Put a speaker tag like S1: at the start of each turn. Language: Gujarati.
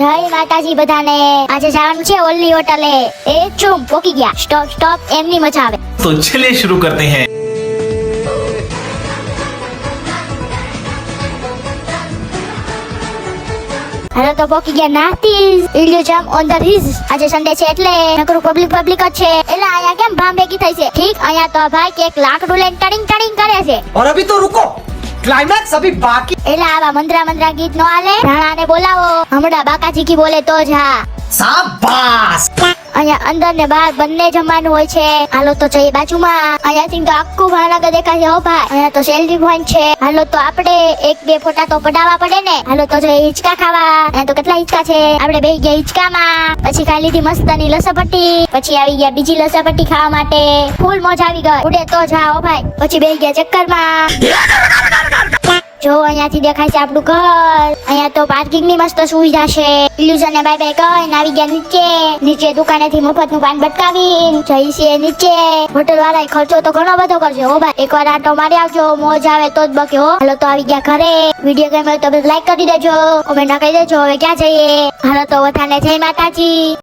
S1: જય માતાજી બધાને આજે જવાનું છે ઓલ્લી હોટલે એ ચૂમ પોકી ગયા સ્ટોપ સ્ટોપ એમની મજા આવે
S2: તો ચલે શરૂ કરતે હૈ
S1: હેલો તો પોકી ગયા નાતી ઇલ્યુ જામ ઓન ધ રીઝ આજે સન્ડે છે એટલે નકરું પબ્લિક પબ્લિક જ છે એટલે અહીંયા કેમ ભામ ભેગી થઈ છે ઠીક અહીંયા તો ભાઈ કે એક લાકડું લઈને ટડિંગ ટડિંગ કરે છે
S3: ઓર અભી તો રૂકો ક્લાઇમેક્સ અભી બાકી
S1: એલા આવા મંદરા મંદરા ગીત નો આલે રાણાને બોલાવો. હમણાં બાકાજી કી બોલે તો જ હા.
S3: સાબાસ
S1: અહીંયા અંદર ને બહાર બંને જમવાનું હોય છે. હાલો તો જઈએ બાજુમાં. અહીંયાથી તો આખું ભાવનગર દેખાય છે હો ભાઈ. અહીંયા તો સેલ્ફી પોઈન્ટ છે. હાલો તો આપણે એક બે ફોટા તો પડાવવા પડે ને. હાલો તો જઈએ હિંચકા ખાવા. અહીંયા તો કેટલા હિંચકા છે. આપણે બે ગયા હિંચકામાં. પછી ખાઈ લીધી મસ્તની લસપટ્ટી પછી આવી ગયા બીજી લસપટ્ટી ખાવા માટે. ફૂલ મોજ આવી ગઈ. ઉડે તો જાઓ ભાઈ. પછી બે ગયા ચક્કરમાં. જો અહીંયાથી દેખાય છે આપણું ઘર. અહીંયા તો પાર્કિંગની મસ્ત સુવિધા છે. ઇલ્યુઝન ને બાય બાય કહીને આવી ગયા નીચે. નીચે દુકાનેથી મફતનું પાન બટકાવી જઈ છે નીચે. હોટલ વાળા ખર્ચો તો ઘણો બધો કરશે હો ભાઈ. એકવાર આટો મારી આવજો. મોજ આવે તો જ બકે હો. હાલો તો આવી ગયા ઘરે. વીડિયો ગમે તો લાઈક કરી દેજો. કોમેન્ટ કરી દેજો. હવે ક્યાં જઈએ? હાલો તો વધારે જય માતાજી.